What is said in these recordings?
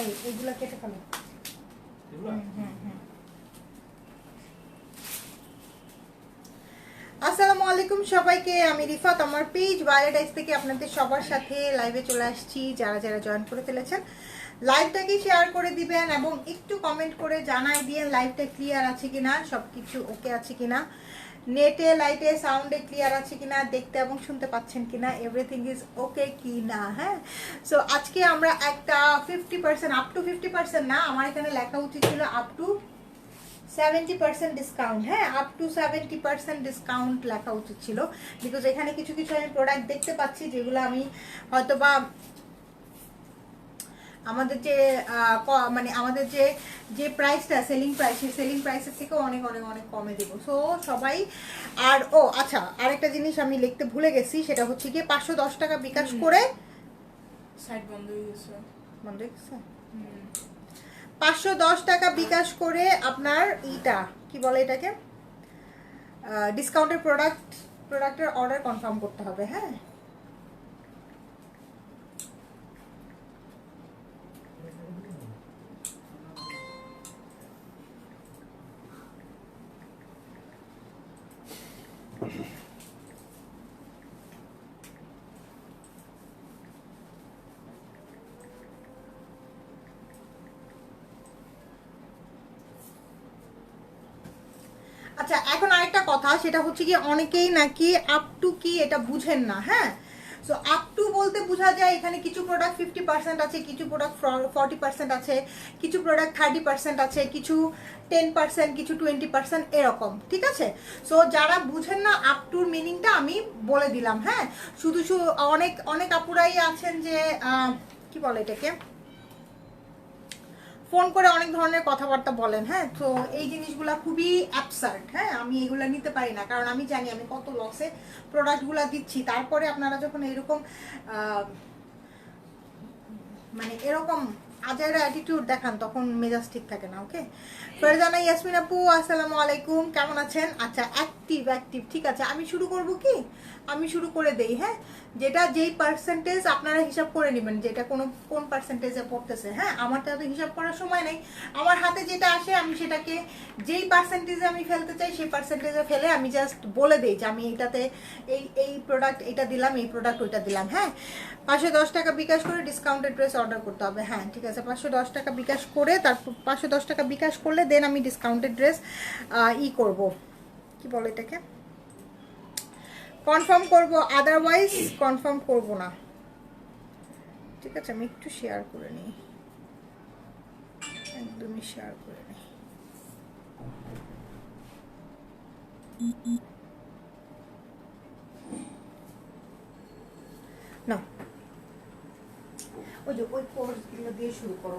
এই এগুলো কেটে ফেলো। আসসালামু আলাইকুম সবাইকে আমি রিফাত আমার পেজ বায়োডাইস থেকে আপনাদের সবার সাথে লাইভে চলে আসছি। যারা যারা জয়েন করে ফেলেছেন লাইভটাকে শেয়ার করে দিবেন এবং একটু কমেন্ট করে জানাই দিয়েন লাইভটা ক্লিয়ার আছে কিনা সব কিছু ওকে আছে কিনা। নেটে, লাইটে সাউন্ডে ক্লিয়ার আছে কিনা, দেখতে এবং শুনতে পাচ্ছেন কিনা এভরিথিং ইজ ওকে কি না হ্যাঁ? সো আজকে আমরা একটা fifty percent up to fifty percent না, আমার এখানে লেখা উচিত ছিল up to seventy percent discount হ্যাঁ? Up to seventy percent discount লেখা উচিত ছিল। বিকজ এখানে কিছু কিছু আমি প্রোডাক্ট দেখতে পাচ্ছি যেগুলো আমি হয়তো বা আমাদের যে মানে আমাদের যে যে প্রাইসটা সেলিং প্রাইস সেই সেলিং প্রাইসের থেকেও অনেক অনেক অনেক কমে দেবো। সো সবাই আর ও আচ্ছা আরেকটা জিনিস আমি লিখতে ভুলে গেছি সেটা হচ্ছে গিয়ে পাঁচশো দশ টাকা বিকাশ করে সাইড বন্ধ হয়ে গেছে। বন্ধ হয়ে গেছে? পাঁচশো দশ টাকা বিকাশ করে আপনার ইটা কি বলে এটাকে? ডিসকাউন্টের প্রোডাক্ট প্রোডাক্টের অর্ডার কনফার্ম করতে হবে হ্যাঁ? আচ্ছা এখন আরেকটা কথা, সেটা হচ্ছে কি অনেকেই নাকি আপ টু কি এটা বুঝেন না হ্যাঁ? সো আপ বলতে বোঝা যায় এখানে কিছু প্রোডাক্ট ফিফটি পার্সেন্ট আছে, কিছু প্রোডাক্ট ফর্টি পার্সেন্ট আছে, কিছু প্রোডাক্ট থার্টি পার্সেন্ট আছে, কিছু টেন পার্সেন্ট কিছু টোয়েন্টি পার্সেন্ট এরকম, ঠিক আছে? সো যারা বুঝেন না আপ টুর মিনিংটা আমি বলে দিলাম হ্যাঁ? শুধু শুধু অনেক অনেক আপুরাই আছেন যে কি বলে এটাকে? ফোন করে অনেক ধরনের কথাবার্তা বলেন হ্যাঁ? তো এই জিনিসগুলা খুবই অ্যাবসার্ড হ্যাঁ? আমি এগুলা নিতে পারি না, কারণ আমি জানি আমি কত লসে প্রোডাক্টগুলা দিচ্ছি। তারপরে আপনারা যখন এরকম মানে এরকম আজার অ্যাটিটিউড দেখান, তখন মেজাজ ঠিক থাকে না ওকে ফেরজানা ইয়াসমিন আপু, আসসালামু আলাইকুম, কেমন আছেন? আচ্ছা অ্যাক্টিভ অ্যাক্টিভ ঠিক আছে? আমি শুরু করব কি? আমি শুরু করে দেই হ্যাঁ? যেটা যেই পার্সেন্টেজ আপনারা হিসাব করে নেবেন, যেটা কোনো, কোন পার্সেন্টেজে পড়তেছে হ্যাঁ? আমার তো হিসাব করার সময় নেই। আমার হাতে যেটা আসে, আমি সেটাকে যেই পার্সেন্টেজে আমি ফেলতে চাই, সেই পার্সেন্টেজে ফেলে আমি জাস্ট বলে দিই যে আমি এটাতে এই এই প্রোডাক্ট এটা দিলাম, এই প্রোডাক্ট ওইটা দিলাম হ্যাঁ? পাঁচশো দশ টাকা বিকাশ করে ডিসকাউন্টেড ড্রেস অর্ডার করতে হবে হ্যাঁ? ঠিক আছে, পাঁচশো দশ টাকা বিকাশ করে তারপর পাঁচশো দশ টাকা বিকাশ করলে দেন আমি ডিসকাউন্টেড ড্রেস ই করব। কি বলে এটাকে? কনফার্ম করব আদারওয়াইজ কনফার্ম করব না। ঠিক আছে, আমি একটু শেয়ার করে নিই। একদমই শেয়ার করে নিই।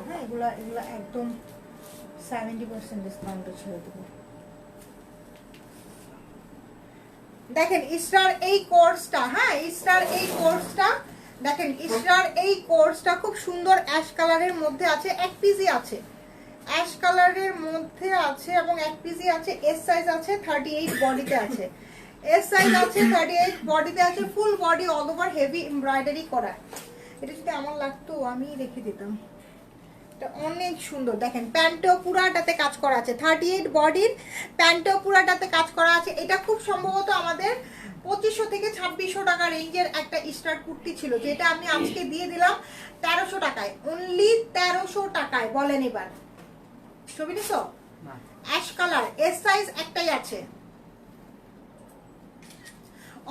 হ্যাঁ? ছেড়ে দেবো। দেখেন ইস্টার এই কোর্সটা হ্যাঁ ইস্টার এই কোর্সটা দেখেন ইস্টার এই কোর্সটা খুব সুন্দর অ্যাশ কালারের মধ্যে আছে, এক পিজি আছে। অ্যাশ কালারের মধ্যে আছে এবং এক পিজি আছে এস সাইজ আছে থার্টি এইট বডিতে আছে। এস সাইজ আছে থার্টি এইট বডিতে আছে full body all over heavy embroidery করা। এটা যদি আমার লাগতো আমি রেখে দিতাম। এটা অনেক সুন্দর। দেখেন প্যান্টও পুরাটাতে কাজ করা আছে। থার্টি এইট বডির প্যান্টও পুরাটাতে কাজ করা আছে। এটা খুব সম্ভবত আমাদের পঁচিশশো থেকে ছাব্বিশশো টাকা রেঞ্জের একটা স্টার কুর্তি ছিল যেটা আমি আজকে দিয়ে দিলাম তেরোশো টাকায়। অনলি তেরোশো টাকায় বলেন এবার। ছবি নিছো? না। অ্যাশ কালার এস সাইজ একটাই আছে।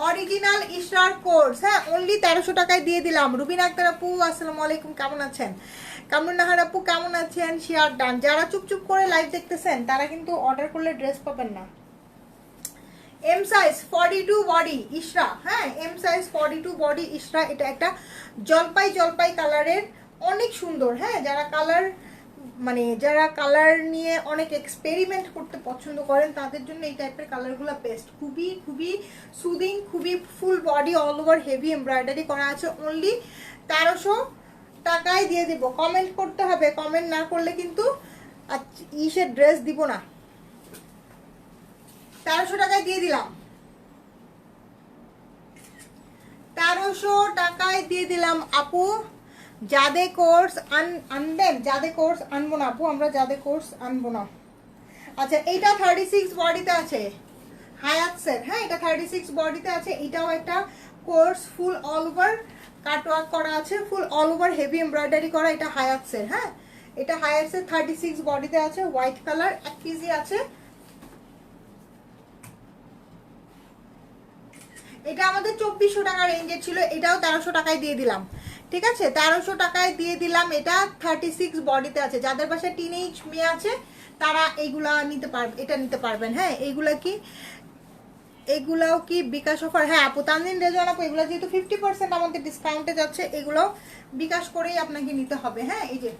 অরিজিনাল স্টার কোর্স হ্যাঁ অনলি তেরোশো টাকায় দিয়ে দিলাম। রুবিন আক্তার আপু আসসালামু আলাইকুম কেমন আছেন? কামরুন নাহার আপু, কেমন আছেন? Share done. যারা চুপচুপ করে লাইভ দেখতেছেন, তারা কিন্তু অর্ডার করলে ড্রেস পাবেন না। M size forty two body Ishra হ্যাঁ M size forty two body Ishra এটা একটা জলপাই জলপাই কালারের, অনেক সুন্দর। হ্যাঁ যারা কালার মানে যারা কালার নিয়ে অনেক এক্সপেরিমেন্ট করতে পছন্দ করেন, তাদের জন্য এই টাইপের কালারগুলো বেস্ট খুবই খুবই সুদিং খুবই full body all over heavy embroidery করা আছে। অনলি তেরোশো টাকায় দিয়ে দিব। কমেন্ট করতে হবে কমেন্ট না করলে কিন্তু ইসের ড্রেস দিব না। তেরোশো টাকায় দিয়ে দিলাম। তেরোশো টাকায় দিয়ে দিলাম আপু। যাদে কোর্স আন, আনবেন, যাদের কোর্স আনব না আপু, আমরা যাদে কোর্স আনব না। আচ্ছা এইটা থার্টি সিক্স বডিতে আছে। হায়াতসের হ্যাঁ এটা থার্টি সিক্স বডিতে আছে, এটাও একটা course full all over cutwork করা আছে full all over heavy embroidery করা, এটা হায়াতসের হ্যাঁ? এটা হায়াতসের থার্টি সিক্স বডিতে আছে হোয়াইট কালার এক কেজি আছে। এটা আমাদের চব্বিশশো টাকা রেঞ্জের ছিল, এটাও তেরোশো টাকায় দিয়ে দিলাম। ঠিক আছে? তেরোশো টাকায় দিয়ে দিলাম, এটা থার্টি সিক্স বডিতে আছে। যাদের বাসায় টিনেজ মেয়ে আছে, তারা এইগুলা নিতে পারবে এটা নিতে পারবেন হ্যাঁ? এইগুলা কি? এগুলাও কি বিকাশ অফার হ্যাঁ আপু তানদিন রেজন আপু এগুলো যেহেতু ফিফটি পার্সেন্ট আমাদের ডিসকাউন্টে যাচ্ছে এগুলো বিকাশ করেই আপনাকে নিতে হবে। হ্যাঁ এই যে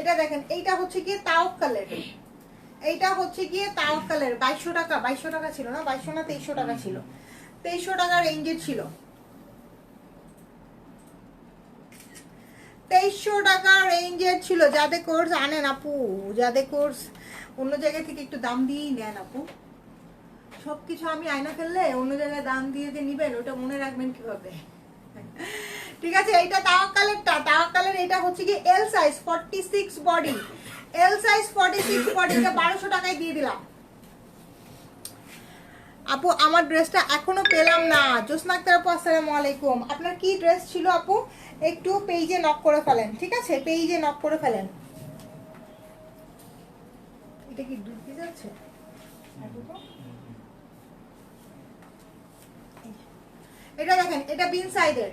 এটা দেখেন এইটা হচ্ছে গিয়ে তাওকালের এইটা হচ্ছে গিয়ে তাওকালের বাইশশো টাকা বাইশশো টাকা ছিল না? বাইশশো না তেইশশো টাকা ছিল? তেইশশো টাকা রেঞ্জের ছিল। তেইশশো টাকা রেঞ্জের ছিল। যাদের কোর্স আনেন আপু যাদের কোর্স অন্য জায়গা থেকে একটু দাম দিয়েই নেন আপু। সবকিছু আমি আয়না ফেললে অন্য জায়গায় দাম দিয়ে যে নিবেন, ওটা মনে রাখবেন কীভাবে? ঠিক আছে, এইটা তাওয়াক্কালেরটা তাওয়াক্কালের এটা হচ্ছে কি L size forty six body L size forty six body এটা বারোশো টাকায় দিয়ে দিলাম। আপু, আমার ড্রেসটা এখনও পেলাম না। জোসনা আক্তার আপু আসসালামু আলাইকুম। আপনার কি ড্রেস ছিল আপু? একটু পেজে নক করে ফেলেন, ঠিক আছে? পেজে নক করে ফেলেন। এটা কি দুধ দিয়ে যাচ্ছে? এটা দেখেন, এটা বিন সাইডের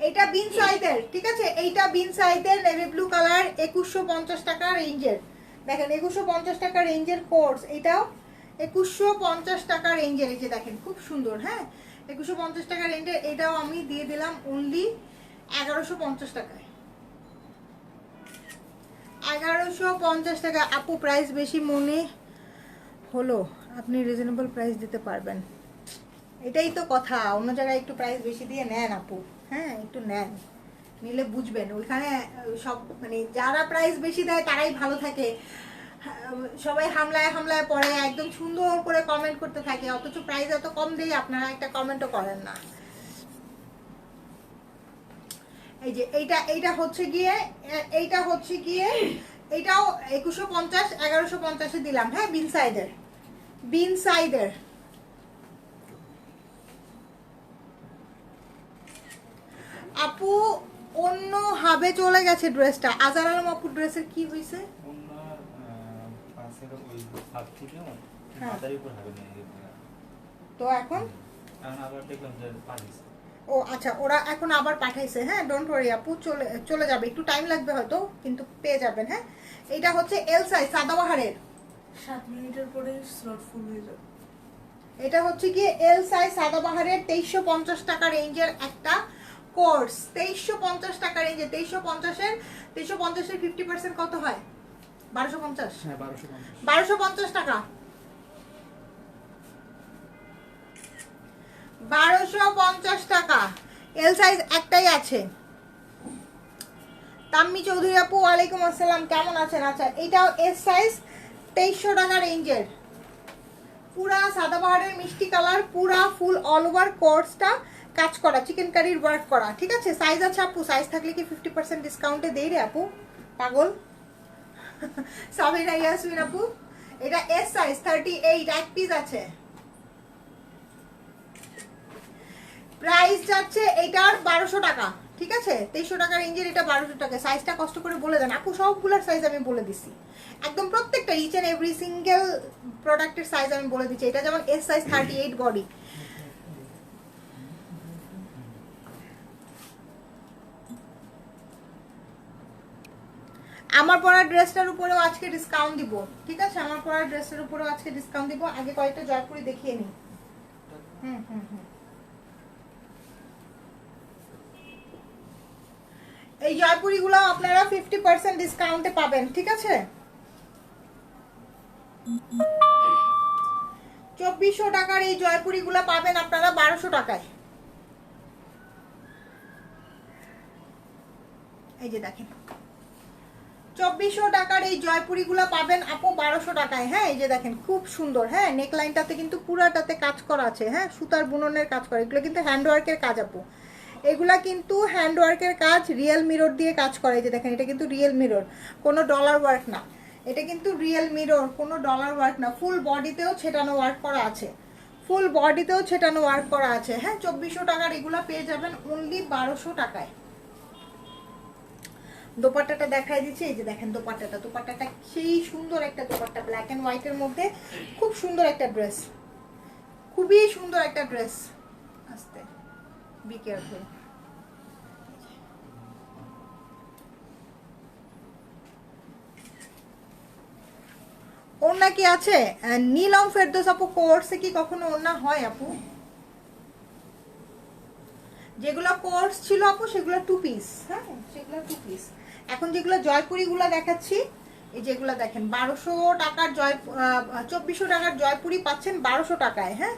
এটা বিন সাইডের ঠিক আছে? এইটা বিন সাইডের নেভি ব্লু কালার একুশশো পঞ্চাশ টাকা রেঞ্জের। দেখেন, একুশশো পঞ্চাশ টাকা রেঞ্জের কোর্স এটাও একুশশো পঞ্চাশ টাকা রেঞ্জের। এই যে দেখেন, খুব সুন্দর হ্যাঁ? একুশশো পঞ্চাশ টাকা রেঞ্জের, এটাও আমি দিয়ে দিলাম অনলি এগারোশো পঞ্চাশ টাকায়। এগারোশো পঞ্চাশ টাকা। আপু প্রাইস বেশি মনে হলো, আপনি রিজনেবল প্রাইস দিতে পারবেন। এটাই তো কথা, অন্য জায়গায় একটু প্রাইস বেশি দিয়ে নেন আপু। হ্যাঁ একটু নেন। নিলে বুঝবেন, ওইখানে সব মানে যারা প্রাইস বেশি দেয় তারাই ভালো থাকে। সবাই হামলায় হামলায় পড়ে, একদম সুন্দর করে কমেন্ট করতে থাকে, অথচ প্রাইস এত কম দিয়ে আপনারা একটা কমেন্টও করেন না। এই যে, এইটা এইটা হচ্ছে গিয়ে এইটা হচ্ছে গিয়ে এইটাও একুশশো পঞ্চাশ এগারোশো পঞ্চাশে দিলাম। হ্যাঁ বিন সাইডের বিন সাইডের আপু অন্য হাবে চলে গেছে ড্রেসটা আজার আলম আপু ড্রেসের কি হয়েছে হ্যাঁ। তো এখন? এখন আবার দেখলাম যে পালিয়েছে। ও আচ্ছা ওরা এখন আবার পাঠাইছে হ্যাঁ? ডোন্ট ওয়ারি আপু চলে চলে যাবে। একটু টাইম লাগবে হয়তো কিন্তু পেয়ে যাবেন হ্যাঁ? এটা হচ্ছে এল সাইজ সাদাবাহারের। সাত মিনিটের পরে স্লট ফুল হয়ে যাবে। এটা হচ্ছে গিয়ে এল সাইজ সাদাবাহারের তেইশশো পঞ্চাশ টাকা রেঞ্জের একটা কোর্স তেইশশো পঞ্চাশ টাকা রেঞ্জে তেইশশো পঞ্চাশের তেইশশো পঞ্চাশের ফিফটি পার্সেন্ট কত হয়? বারোশো পঞ্চাশ? হ্যাঁ বারোশো পঞ্চাশ। বারোশো পঞ্চাশ টাকা। বারোশো পঞ্চাশ টাকা। এল সাইজ একটাই আছে। তাম্মি চৌধুরী আপু, ওয়ালাইকুম আসসালাম, কেমন আছেন? আচ্ছা এটাও এস সাইজ তেইশশো টাকা রেঞ্জের। পুরা সাদাবাহারের মিষ্টি কালার, পুরা ফুল অল ওভার কোর্সটা কাজ করা চিকেন কারির ওয়ার্ক করা। ঠিক আছে? সাইজ আছে আপু সাইজ থাকলে কি ফিফটি পার্সেন্ট ডিসকাউন্টে দেই রে আপু? পাগল? সাবিনা ইয়াসমিন আপু। এটা এস সাইজ থার্টি এইট এক পিস আছে। প্রাইস যাচ্ছে এটার বারোশো টাকা, ঠিক আছে? তেইশশো টাকা রেঞ্জের এটা বারোশো টাকা। সাইজটা কষ্ট করে বলে দেন। আপু সবগুলোর সাইজ আমি বলে দিছি। একদম প্রত্যেকটা ইচ অ্যান্ড এভরি সিঙ্গেল প্রোডাক্টের সাইজ আমি বলে দিচ্ছি। এটা যেমন S size thirty eight body আমার পরা ড্রেসটার উপরেও আজকে ডিসকাউন্ট দিব, ঠিক আছে? আমার পরা ড্রেসের উপরেও আজকে ডিসকাউন্ট দিব। আগে কয়েকটা জয়পুরি দেখিয়ে নিই। হুম হুম হুম। এই জয়পুরিগুলো আপনারা ফিফটি পার্সেন্ট ডিসকাউন্টে পাবেন, ঠিক আছে? চব্বিশশো টাকার এই জয়পুরিগুলো পাবেন আপনারা বারোশো টাকায়। এই যে দেখেন। চব্বিশশো টাকার এই জয়পুরিগুলো পাবেন আপু বারোশো টাকায় হ্যাঁ? এই যে দেখেন, খুব সুন্দর হ্যাঁ? নেকলাইনটাতে কিন্তু পুরাটাতে কাজ করা আছে হ্যাঁ? সুতার বুননের কাজ করা, এগুলো কিন্তু হ্যান্ডওয়ার্কের কাজ আপু। এগুলা কিন্তু হ্যান্ডওয়ার্কের কাজ রিয়েল মিরর দিয়ে কাজ করে। যে দেখেন, এটা কিন্তু রিয়েল মিরর কোনো ডলার ওয়ার্ক না। এটা কিন্তু রিয়েল মিরর কোনো ডলার ওয়ার্ক না। ফুল বডিতেও ছেটানো ওয়ার্ক করা আছে। ফুল বডিতেও ছেটানো ওয়ার্ক করা আছে। হ্যাঁ চব্বিশশো টাকার এগুলা পেয়ে যাবেন অনলি বারোশো টাকায়। দোপাট্টাটা দেখাই দিচ্ছি। এই যে দেখেন দোপাট্টাটা। দোপাট্টাটা সেই সুন্দর একটা দোপাট্টা ব্ল্যাক অ্যান্ড হোয়াইটের মধ্যে। খুব সুন্দর একটা ড্রেস খুবই সুন্দর একটা ড্রেস বি কেয়ারফুল ওড়না কি আছে? নীলম ফেরদোস আপু কোর্সে কি কখনো ওড়না হয় আপু? যেগুলো কোর্স ছিল আপু, সেগুলো টু পিস হ্যাঁ? সেগুলো টু পিস এখন যেগুলো জয়পুরিগুলো দেখাচ্ছি, এই যেগুলো দেখেন, বারোশো টাকার জয় চব্বিশশো টাকার জয়পুরি পাচ্ছেন বারোশো টাকায় হ্যাঁ?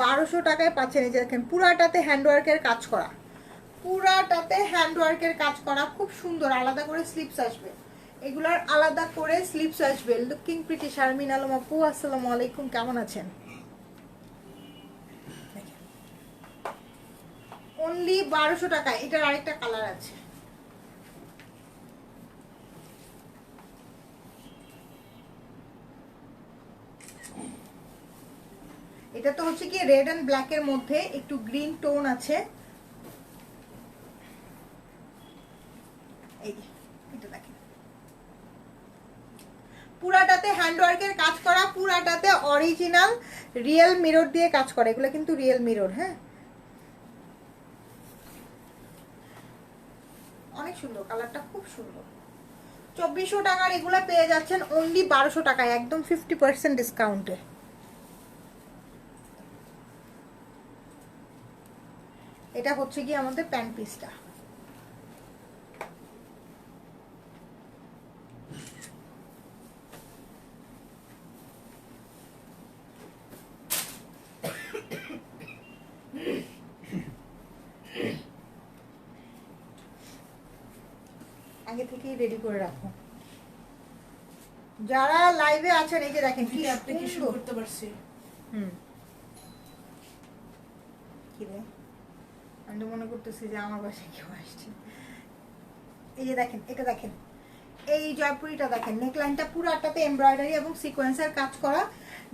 বারোশো টাকায় পাচ্ছেন এই যে দেখেন পুরাটাতে হ্যান্ডওয়ার্কের কাজ করা। পুরাটাতে হ্যান্ডওয়ার্কের কাজ করা, খুব সুন্দর, আলাদা করে স্লিপস আসবে। এগুলার আলাদা করে স্লিপস আসবে। লুকিং প্রিটি শারমিন আলম আপু, আসসালামু আলাইকুম, কেমন আছেন? অনলি বারোশো টাকা এটার আরেকটা কালার আছে। এটা তো হচ্ছে কি রেড অ্যান্ড ব্ল্যাক এর মধ্যে একটু গ্রিন টোন আছে। এই পুরাটাতে হ্যান্ডওয়ার্কের কাজ করা, পুরাটাতে অরিজিনাল রিয়েল মিরর দিয়ে কাজ করা। এগুলো কিন্তু রিয়েল মিরর হ্যাঁ। অনেক সুন্দর কালারটা খুব সুন্দর। চব্বিশশো টাকার এগুলো পেয়ে যাচ্ছেন অনলি বারোশো টাকায়, একদম ফিফটি পার্সেন্ট ডিসকাউন্টে এটা হচ্ছে কি আমাদের প্যান্ট পিসটা। আগে থেকেই রেডি করে রাখো। যারা লাইভে আছেন এই যে দেখেন কি আপনি কি সুন্দর। করতে পারছি। হুম কি রে আমি তো মনে করতেছি যে আমার বাসায় কেউ আসছে। এই যে দেখেন, এটা দেখেন। এই জয়পুরিটা দেখেন নেকলাইনটা পুরাটাতে এমব্রয়ডারি এবং সিকোয়েন্সের কাজ করা।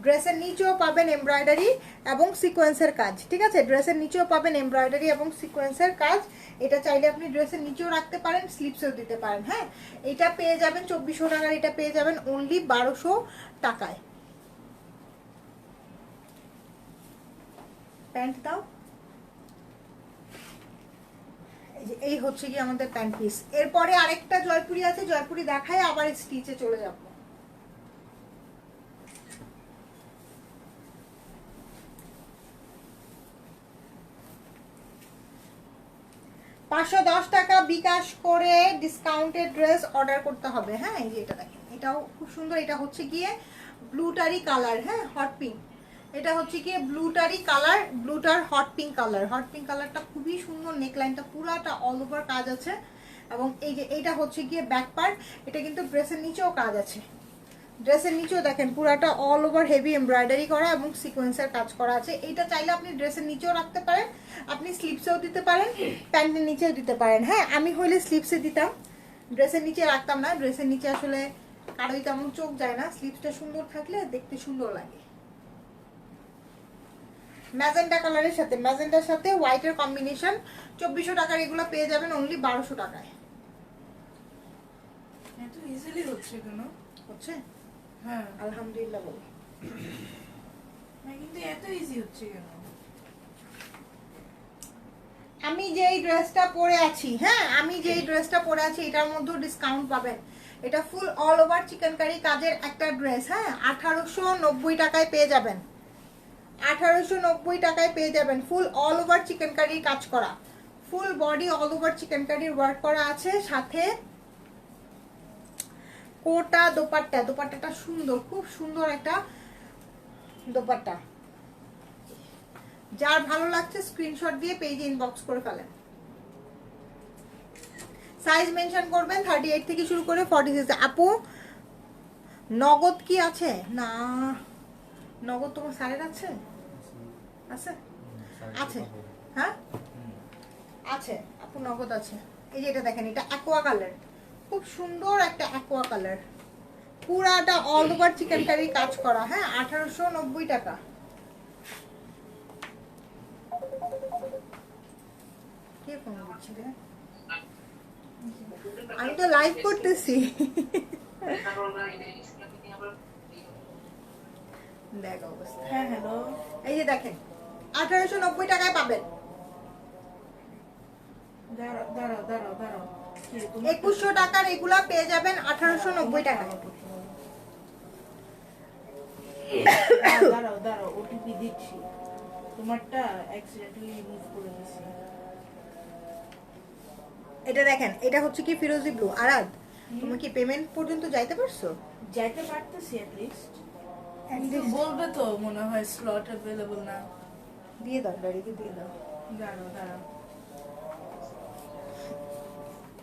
ড্রেসের নিচেও পাবেন এমব্রয়ডারি এবং সিকোয়েন্সের কাজ, ঠিক আছে? ড্রেসের নিচেও পাবেন এমব্রয়ডারি এবং সিকোয়েন্সের কাজ। এটা চাইলে আপনি ড্রেসের নিচেও রাখতে পারেন স্লিপসেও দিতে পারেন হ্যাঁ? এটা পেয়ে যাবেন চব্বিশশো টাকার, এটা পেয়ে যাবেন অনলি বারোশো টাকায়। প্যান্ট দাও। এই হচ্ছে কি আমাদের প্যান্ট পিস এরপরে আরেকটা জয়পুরি আছে, জয়পুরি দেখায় আবার স্টিচে চলে যাব। পাঁচশো দশ টাকা বিকাশ করে ডিসকাউন্টেড ড্রেস অর্ডার করতে হবে। হ্যাঁ এই যে এটা দেখেন, এটাও খুব সুন্দর। এটা হচ্ছে গিয়ে ব্লুটারি কালার হ্যাঁ হট পিঙ্ক এটা হচ্ছে গিয়ে ব্লুটারি colour, ব্লুটার hot pink colour. Hot pink কালারটা খুবই সুন্দর নেকলাইনটা পুরাটা অল ওভার কাজ আছে। এবং এই যে, এইটা হচ্ছে গিয়ে ব্যাক পার্ট এটা কিন্তু ড্রেসের নিচেও কাজ আছে। ড্রেসের নিচেও দেখেন, পুরাটা অল ওভার হেভি এমব্রয়ডারি করা এবং সিকোয়েন্সের কাজ করা আছে। এটা চাইলে আপনি ড্রেসের নিচেও রাখতে পারেন, আপনি স্লিপসেও দিতে পারেন, প্যান্টের নিচেও দিতে পারেন। হ্যাঁ আমি হইলে স্লিপসে দিতাম। ড্রেসের নিচে রাখতাম না। ড্রেসের নিচে আসলে কারোই তেমন চোখ যায় না। স্লিপসটা সুন্দর থাকলে দেখতে সুন্দর লাগে। ম্যাজেন্টা কালারের সাথে ম্যাজেন্টার সাথে হোয়াইটের কম্বিনেশন চব্বিশশো টাকার এগুলো পেয়ে যাবেন অনলি বারোশো টাকায়। এত ইজিলি হচ্ছে কেন হচ্ছে? হ্যাঁ। আলহামদুলিল্লাহ বলি। কিন্তু এত ইজি হচ্ছে কেন? আমি যেই ড্রেসটা পরে আছি হ্যাঁ আমি যেই ড্রেসটা পরে আছি এটার মধ্যেও ডিসকাউন্ট পাবেন। এটা full all over chikankari কাজের একটা ড্রেস হ্যাঁ আঠারোশো নব্বই টাকায় পেয়ে যাবেন। আঠারোশো নব্বই টাকায় পেয়ে যাবেন ফুল অল ওভার চিকেন কারির কাজ করা। Full body all over chicken কারির ওয়ার্ক করা আছে, সাথে কোটা দোপাট্টা, দোপাট্টাটা সুন্দর, খুব সুন্দর একটা দোপাট্টা। যার ভালো লাগছে স্ক্রিনশট দিয়ে পেজে ইনবক্স করে ফেলেন। সাইজ মেনশন করবেন থার্টি এইট থেকে শুরু করে ফর্টি সিক্স আপু, নগদ কি আছে? না, নগদ তোমার স্যারের আছে? আছে? আছে। হ্যাঁ? আছে। আপু নগদ আছে। এই যে এটা দেখেন এটা অ্যাকোয়া কালার খুব সুন্দর একটা অ্যাকোয়া কালার পুরাটা অল ওভার চিকেন কারি কাজ করা হ্যাঁ? আঠারোশো নব্বই টাকা। কে ফোন করছে রে? আমি তো লাইভ করতেছি। দেখ অবস্থা। হ্যাঁ হ্যালো। এই যে দেখেন আঠারোশো নব্বই টাকায় পাবেন। একুশশো টাকার এগুলা পেয়ে যাবেন আঠারোশো নব্বই টাকায়। দাঁড়াও, দাঁড়াও দাঁড়াও ওটিপি দিচ্ছি। তোমারটা অ্যাক্সিডেন্টালি রিমুভ করে দিছি। এটা দেখেন এটা হচ্ছে কি ফিরোজি ব্লু। আরাদ তুমি কি পেমেন্ট পর্যন্ত যাইতে পারছ? যাইতে পারতেছি অ্যাট লিস্ট বলবে তো মনে হয় স্লট অ্যাভেলেবল না। দিয়ে দাও গাড়িকে দিয়ে দাও। দাঁড়াও দাঁড়াও।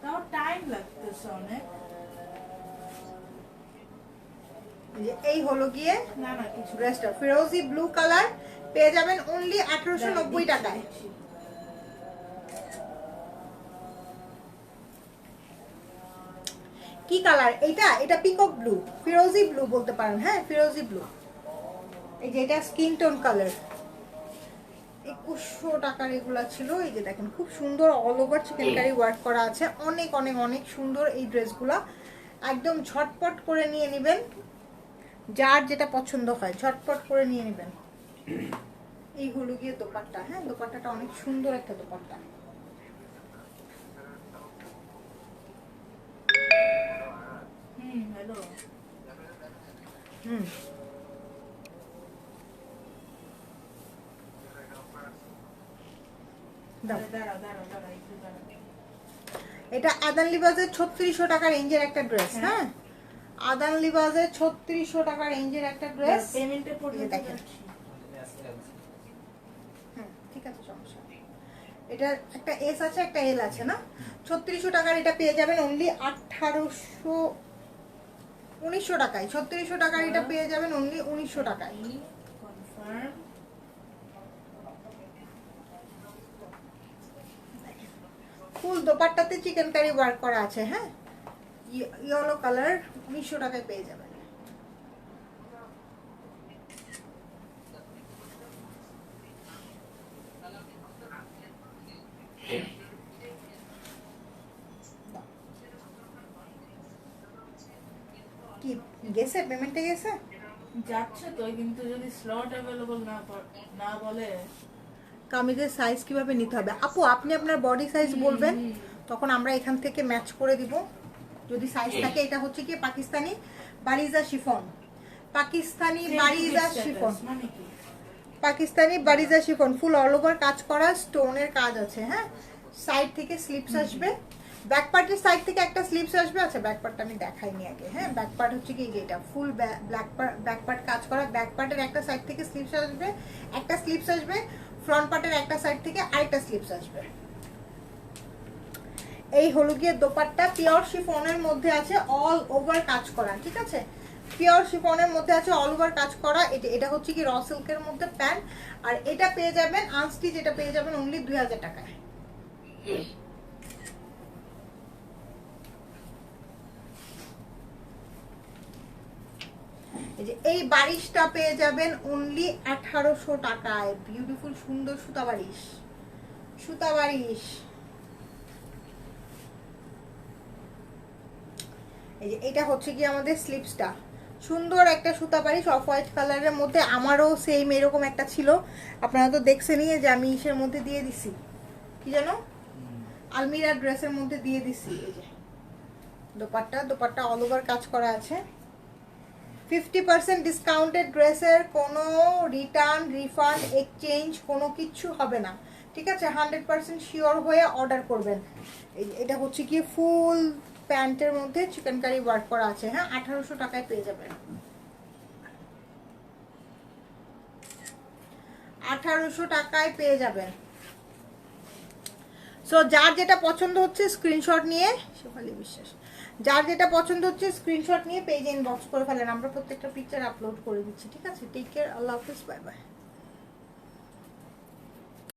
তাও টাইম লাগতেছে অনেক। এই হলো গিয়ে না না কিছু ড্রেসটা ফিরোজি ব্লু কালার পেয়ে যাবেন অনলি আঠারোশো নব্বই টাকায়। কি কালার এটা এটা পিকক ব্লু ফিরোজি ব্লু বলতে পারেন হ্যাঁ ফিরোজি ব্লু এই যে এটা স্কিন টোন কালার একুশশো টাকার এগুলো ছিল। এই যে দেখেন, খুব সুন্দর all over chikankari work করা আছে। অনেক অনেক অনেক সুন্দর এই ড্রেসগুলো। একদম ঝটপট করে নিয়ে নেবেন। যার যেটা পছন্দ হয়, ঝটপট করে নিয়ে নেবেন। এই হলো গিয়ে দোপাট্টা। হ্যাঁ দোপাট্টাটা অনেক সুন্দর একটা দোপাট্টা। হুম হ্যালো হুম দাও দাঁড়াও দাঁড়াও দাঁড়াও একটু দাঁড়াও এটা আদান লিবাজের ছত্রিশশো টাকা রেঞ্জের একটা ড্রেস হ্যাঁ। আদান লিবাজের ছত্রিশশো টাকা রেঞ্জের একটা ড্রেস। পেমেন্টে পড়লে দেখেন। যাচ্ছি ঠিক আছে সমস্যা এটা একটা এস আছে একটা এল আছে না? ছত্রিশশো টাকার এটা পেয়ে যাবেন অনলি আঠারোশো উনিশশো টাকায়। ছত্রিশশো টাকার এটা পেয়ে যাবেন অনলি উনিশশো টাকায়। কনফার্ম ফুল দোপাট্টাতে চিকেন কারি ওয়ার্ক করা আছে হ্যাঁ? ইয়েলো কালার উনিশশো টাকায় পেয়ে যাবেন। কি, গেছে? পেমেন্টে গেছে? যাচ্ছে তো, কিন্তু যদি স্লট অ্যাভেলেবল না না বলে কামিজের সাইজ কীভাবে নিতে হবে? আপু আপনি আপনার বডি সাইজ বলবেন তখন আমরা এখান থেকে ম্যাচ করে দিব। যদি সাইজ থাকে এটা হচ্ছে কি পাকিস্তানি বারিজা শিফন। পাকিস্তানি বারিজা শিফন। মানে Pakistani Bareeze chiffon full all over কাজ করা স্টোনের কাজ আছে হ্যাঁ? সাইড থেকে স্লিপস আসবে। ব্যাক পার্টের সাইড থেকে একটা স্লিপস আসবে। আচ্ছা ব্যাক পার্টটা আমি দেখাইনি আগে হ্যাঁ? ব্যাক পার্ট হচ্ছে কি এটা ফুল ব্ল্যাক ব্যাক পার্ট কাজ করা ব্যাক পার্টের একটা সাইড থেকে স্লিপস আসবে। একটা স্লিপস আসবে ফ্রন্ট পার্টের একটা সাইড থেকে আরেকটা স্লিপস আসবে। এই হলো দোপাট্টা পিওর শিফনের মধ্যে আছে অল ওভার কাজ করা, ঠিক আছে? পিওর শিফনের মধ্যে আছে অল ওভার কাজ করা, এটা এটা হচ্ছে কি র সিল্কের মধ্যে প্যান্ট, আর এটা পেয়ে যাবেন আনস্টিচ এটা পেয়ে যাবেন অনলি দুই হাজার টাকায়। এই যে এই বারিশটা পেয়ে যাবেন অনলি আঠারোশো টাকায়। বিউটিফুল সুন্দর সুতা বারিশ। সুতা বারিশ। এই যে এটা হচ্ছে কি আমাদের স্লিপসটা সুন্দর একটা সুতা পারিস অফ হোয়াইট কালারের মধ্যে আমারও সেম এরকম একটা ছিল। আপনারা তো দেখছেনই যে আমি ইসের মধ্যে দিয়ে দিছি। কি জানো? আলমিরা ড্রেসের মধ্যে দিয়ে দিছি। এই যে দোপাট্টা দোপাট্টা অল ওভার কাজ করা আছে। ফিফটি পার্সেন্ট ডিসকাউন্টেড ড্রেসের কোনো রিটার্ন রিফান্ড এক্সচেঞ্জ কোনো কিচ্ছু হবে না। ঠিক আছে? হান্ড্রেড পার্সেন্ট শিওর হয়ে অর্ডার করবেন। এটা হচ্ছে কি ফুল প্যান্টের মধ্যে চিকেন কারি ওয়ার্ক করা আছে। হ্যাঁ আঠারোশো টাকায় পেয়ে যাবেন। আঠারোশো টাকায় পেয়ে যাবেন। সো যার যেটা পছন্দ হচ্ছে স্ক্রিনশট নিয়ে শেফালি বিশ্বাস। যার যেটা পছন্দ হচ্ছে স্ক্রিনশট নিয়ে পেজে ইনবক্স করে ফেলেন। আমরা প্রত্যেকটা পিকচার আপলোড করে দিচ্ছি, ঠিক আছে? টেক কেয়ার আল্লাহ হাফিজ বাই বাই